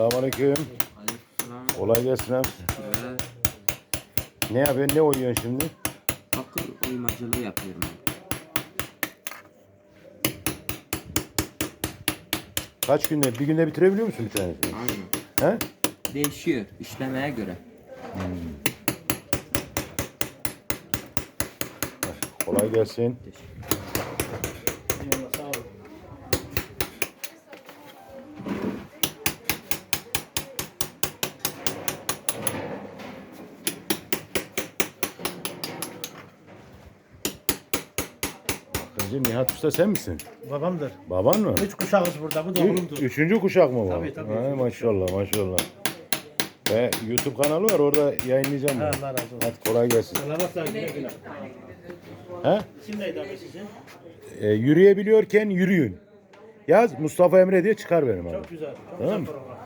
Selamünaleyküm. Kolay gelsin abi. Ne yapıyorsun? Ne oynuyorsun şimdi? akıl oymacılığı yapıyorum. Kaç günde? Bir günde bitirebiliyor musun bir tanesini? Aynen. He? Değişiyor işlemeye göre. Kolay gelsin. Kızım Nihat Usta sen misin? Babamdır. Baban mı? Üç kuşağız burada. Bu da oğlumdur. Üçüncü kuşak mı bu? Tabii, tabii, Ay, üçüncü maşallah maşallah. Ve YouTube kanalı var orada yayınlayacağım. Ha. Allah razı olsun. Hadi kolay gelsin. Selamatlar. güle güle. He? İsim neydi abi sizin? E, yürüyebiliyorken yürüyün. Yaz Mustafa Emre diye çıkar benim abi. Çok güzel. Çok Tamam güzel program.